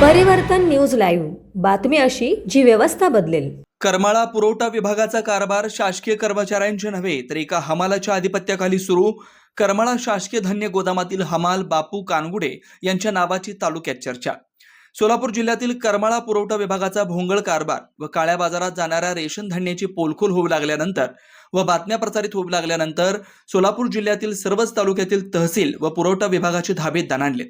Live. बातमी अशी जी व्यवस्था बदलेल. करमाळा पुरवठा विभागाचा कारभार शासकीय कर्मचाऱ्यांचे नव्हे तर एका हमालाच्या आधिपत्याखाली सुरू. करमाळा शासकीय धान्य गोदामातील हमाल बापू कानगुडे यांच्या नावाची तालुक्यात चर्चा. सोलापूर जिल्ह्यातील करमाळा पुरवठा विभागाचा भोंगळ कारभार व काळ्या बाजारात जाणाऱ्या रेशन धान्याची पोलखोल होऊ लागल्यानंतर व बातम्या प्रसारित होऊ लागल्यानंतर सोलापूर जिल्ह्यातील सर्वच तालुक्यातील तहसील व पुरवठा विभागाचे धाबे दणाणले.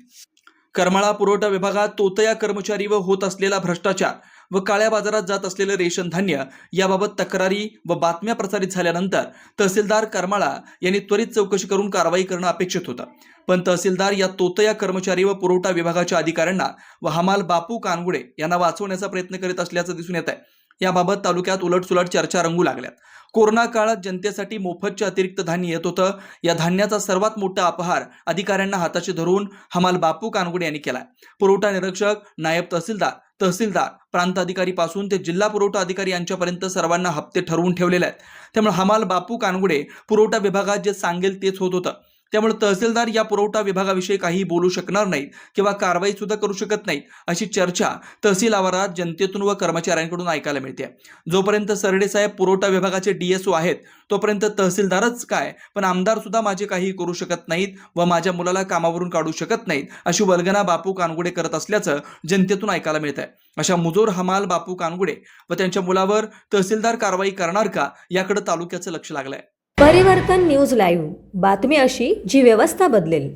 करमाळा पुरवठा विभागात तोतया कर्मचारी व होत असलेला भ्रष्टाचार व काळ्या बाजारात जात असलेलं रेशन धान्य याबाबत तक्रारी व बातम्या प्रसारित झाल्यानंतर तहसीलदार करमाळा यांनी त्वरित चौकशी करून कारवाई करणं अपेक्षित होतं. पण तहसीलदार या तोतया कर्मचारी व पुरवठा विभागाच्या अधिकाऱ्यांना व हमाल बापू कानगुडे यांना वाचवण्याचा प्रयत्न करीत असल्याचं दिसून येत आहे याबाबत तालुक्यात उलटसुलट चर्चा रंगू लागल्यात. कोरोना काळात जनतेसाठी मोफतचे अतिरिक्त धान्य येत होतं. या धान्याचा सर्वात मोठा अपहार अधिकाऱ्यांना हाताशी धरून हमाल बापू कानगुडे यांनी केलाय. पुरवठा निरीक्षक नायब तहसीलदार तहसीलदार प्रांताधिकारी पासून ते जिल्हा पुरवठा अधिकारी यांच्यापर्यंत सर्वांना हप्ते ठरवून ठेवलेले आहेत. त्यामुळे हमाल बापू कानगुडे पुरवठा विभागात जे सांगेल तेच होत होतं. त्यामुळे तहसीलदार या पुरवठा विभागाविषयी काही बोलू शकणार नाहीत किंवा कारवाई सुद्धा करू शकत नाहीत अशी चर्चा तहसील आवारात जनतेतून व कर्मचाऱ्यांकडून ऐकायला मिळते. जोपर्यंत सरडे साहेब पुरवठा विभागाचे डीएसओ आहेत तोपर्यंत तहसीलदारच काय? पण आमदार सुद्धा माझे काही करू शकत नाहीत व माझ्या मुलाला कामावरून काढू शकत नाहीत अशी वल्गना बापू कानगुडे करत असल्याचं जनतेतून ऐकायला मिळत आहे अशा मुजोर हमाल बापू कानगुडे व त्यांच्या मुलावर तहसीलदार कारवाई करणार का? याकडे तालुक्याचं लक्ष लागलंय. परिवर्तन न्यूज लाईव्ह. बातमी अशी जी व्यवस्था बदलेल.